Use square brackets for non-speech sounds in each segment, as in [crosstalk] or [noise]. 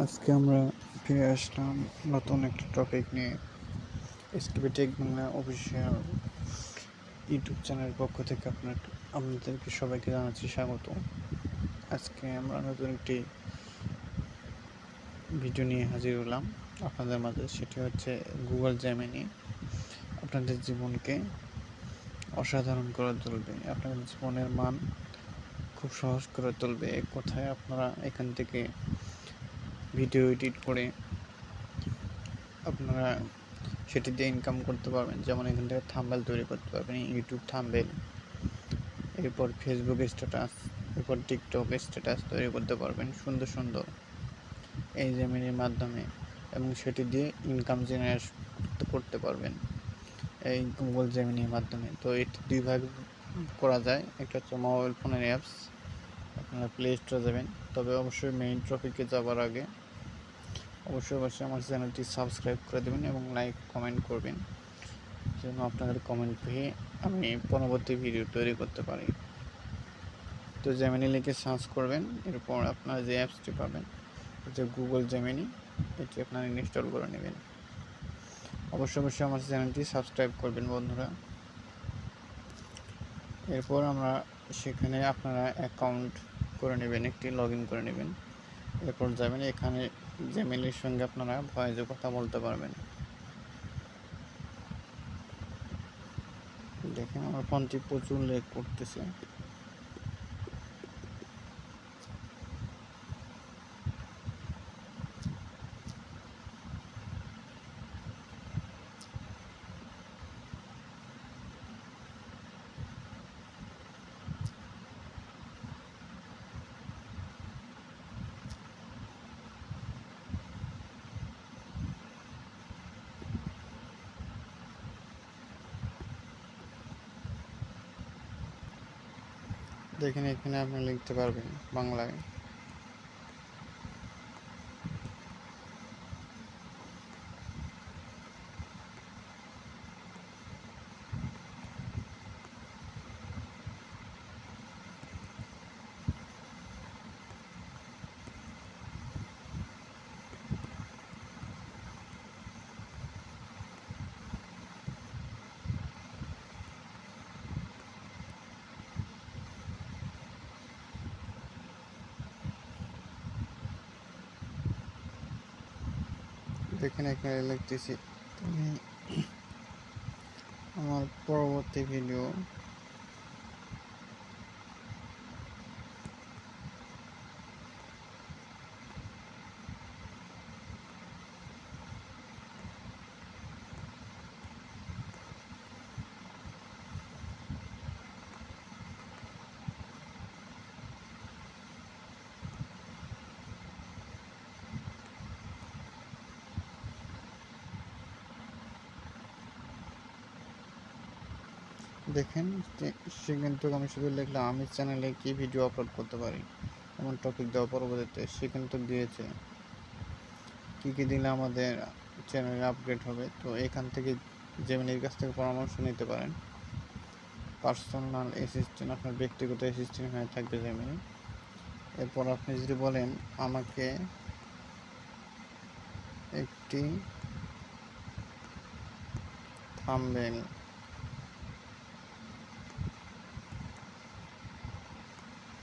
আজকে আমরা ফিরে আসলাম নতুন একটা টপিক নিয়ে। SKP tech Bangla official YouTube চ্যানেলের পক্ষ থেকে আপনার আপনাদেরকে সবাইকে জানাচ্ছি স্বাগত। আজকে আমরা নতুন একটি ভিডিও নিয়ে হাজির হলাম। আপনাদের মাঝে সেটি হচ্ছে গুগল জ্যামিনি আপনাদের জীবনকে অসাধারণ করে তুলবে। আপনাদের জীবনের মান খুব সহজ করে তুলবে। কথায় আপনারা এখান থেকে ভিডিও এডিট করে আপনারা সেটি দিয়ে ইনকাম করতে পারবেন। যেমন এখান থেকে থাম্বেল তৈরি করতে পারবেন ইউটিউব থাম্বেল এরপর ফেসবুক স্ট্যাটাস এরপর টিকটক স্ট্যাটাস তৈরি করতে পারবেন, সুন্দর সুন্দর এই জেমিনির মাধ্যমে এবং সেটি দিয়ে ইনকাম জেনারেট করতে পারবেন এই গুগল জেমিনির মাধ্যমে। তো এটি দুই ভাগ করা যায়, একটা হচ্ছে মোবাইল ফোনের অ্যাপস আপনারা প্লে স্টোরে যাবেন। তবে অবশ্যই মেইন টপিকে যাওয়ার আগে অবশ্যই অবশ্যই আমার চ্যানেলটি সাবস্ক্রাইব করে দেবেন এবং লাইক কমেন্ট করবেন, যেন আপনাদের কমেন্ট পেয়ে আমি পরবর্তী ভিডিও তৈরি করতে পারি। তো জেমিনি লিখে সার্চ করবেন, এরপর আপনারা যে অ্যাপসটি পাবেন যে গুগল জেমিনি এটি আপনারা ইনস্টল করে নেবেন। অবশ্যই অবশ্যই আমার চ্যানেলটি সাবস্ক্রাইব করবেন বন্ধুরা। এরপর আমরা সেখানে আপনারা অ্যাকাউন্ট করে নেবেন, একটি লগ করে নেবেন। এরপর যাবেন, এখানে জেমেলের সঙ্গে আপনারা ভয়েসে কথা বলতে পারবেন। দেখেন, আমার ফোনটি প্রচুর লেগ করতেছে। দেখেন এখানে আপনি লিখতে পারবেন বাংলায়। দেখেন এখানে লিখতেছি আমার পরবর্তী ভিডিও দেখেন সে কিন্তু আমি শুধু লিখলাম, আমি চ্যানেলে কি ভিডিও আপলোড করতে পারি, এমন টপিক দেওয়া পরবর্তীতে সে কিন্তু দিয়েছে। কি কি দিলে আমাদের চ্যানেলে আপগ্রেড হবে, তো এখান থেকে জেমিনির কাছ থেকে পরামর্শ নিতে পারেন। পার্সোনাল অ্যাসিস্ট্যান্ট আপনার ব্যক্তিগত অ্যাসিস্ট্যান্ট হয়ে থাকবে জেমিনি এরপর আপনি যদি বলেন আমাকে একটি থাম্বেল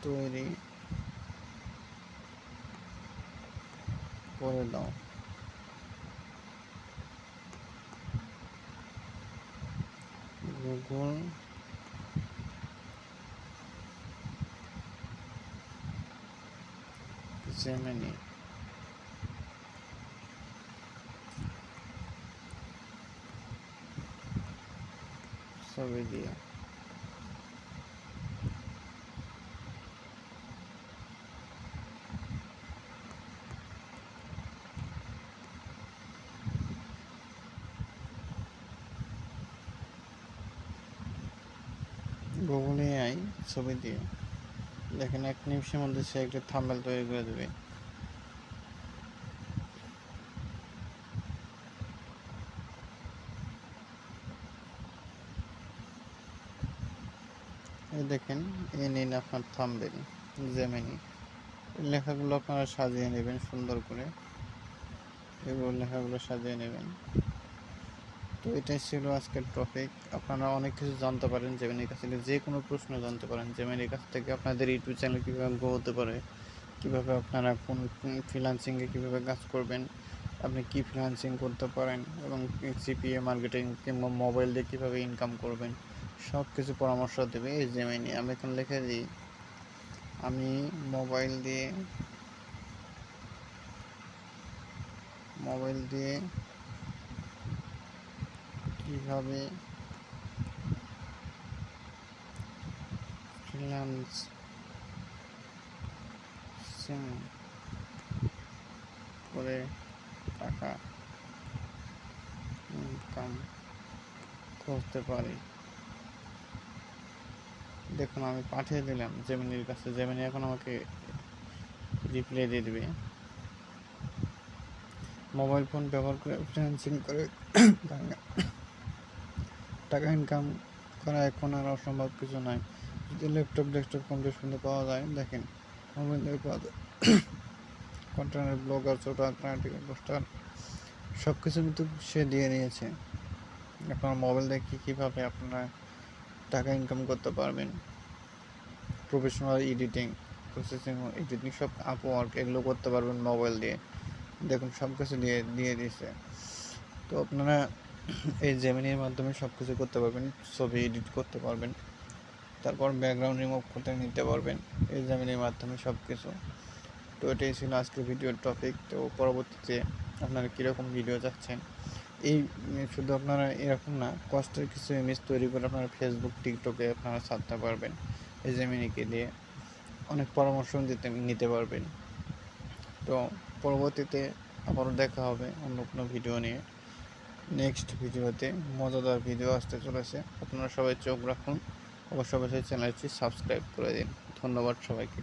তৈরি করে দাও গুগল জেমিনি ছবি দিয়ে গুগল আই ছবি দিয়ে। দেখেন, এক নিমিষের মধ্যে সে একটা থাম্বেল তৈরি করে দেবে। দেখেন এ নিন আপনার থাম্বেল জেমিনি লেখাগুলো আপনারা সাজিয়ে নেবেন সুন্দর করে। এগুলো লেখাগুলো সাজিয়ে নেবেন। তো এটাই ছিল আজকের টপিক আপনারা অনেক কিছু জানতে পারেন জেমিনির কাছ থেকে, যে কোনো প্রশ্ন জানতে পারেন জেমিনির কাছ থেকে। আপনাদের ইউটিউব চ্যানেল কীভাবে গ্রো হতে পারে, কীভাবে আপনারা কোন ফ্রিলান্সিংয়ে কীভাবে কাজ করবেন, আপনি কি ফ্রিলান্সিং করতে পারেন এবং সিপিএ মার্কেটিং কিংবা মোবাইল দিয়ে কীভাবে ইনকাম করবেন সব কিছু পরামর্শ দেবে এই জেমিনি আমি এখন লিখে দিই। আমি মোবাইল দিয়ে মোবাইল দিয়ে কীভাবে ফ্রিল্যান্স সিম করে টাকা ইনকাম করতে পারি? দেখুন, আমি পাঠিয়ে দিলাম জেমিনির কাছে। জেমিনি এখন আমাকে রিপ্লাই দিয়ে দিবে। মোবাইল ফোন ব্যবহার করে ফ্রিল্যান্সিং করে [coughs] টাকা ইনকাম করা এখন আর অসম্ভব কিছু নয় যদি ল্যাপটপ, ডেস্কটপ, কম্পিউটার শুনতে পাওয়া যায়, দেখেন মোবাইল থেকে পাওয়া যায় কন্টেন্ট ব্লগার ছোট আর্টিকেল পোস্টার সব কিছু কিন্তু সে দিয়ে নিয়েছে। আপনার মোবাইল দেখে কীভাবে আপনারা টাকা ইনকাম করতে পারবেন? প্রফেশনাল এডিটিং প্রসেসিং এডিটিং সব আপ ওয়ার্ক এগুলো করতে পারবেন মোবাইল দিয়ে। দেখুন সব কিছু দিয়ে দিয়ে দিয়েছে। তো আপনারা এই জেমিনির মাধ্যমে সব কিছু করতে পারবেন, ছবি এডিট করতে পারবেন, তারপর ব্যাকগ্রাউন্ড রিমুভ করতে নিতে পারবেন, এই জেমিনির মাধ্যমে সব কিছু তো এটাই ছিল আজকের ভিডিওর টপিক তো পরবর্তীতে আপনারা কীরকম ভিডিও চাচ্ছেন? এই শুধু আপনারা এরকম না, কষ্টের কিছু ইমেজ তৈরি করে আপনারা ফেসবুক টিকটকে আপনারা ছাড়তে পারবেন এই জেমিনিকে দিয়ে। অনেক পরামর্শ দিতে, নিতে পারবেন। তো পরবর্তীতে আবারও দেখা হবে অন্য কোনো ভিডিও নিয়ে। নেক্সট ভিডিওতে মজাদার ভিডিও আসতে চলেছে। আপনারা সবাই চোখ রাখুন। অবশ্যই অবশ্যই চ্যানেলটি সাবস্ক্রাইব করে দিন। ধন্যবাদ সবাইকে।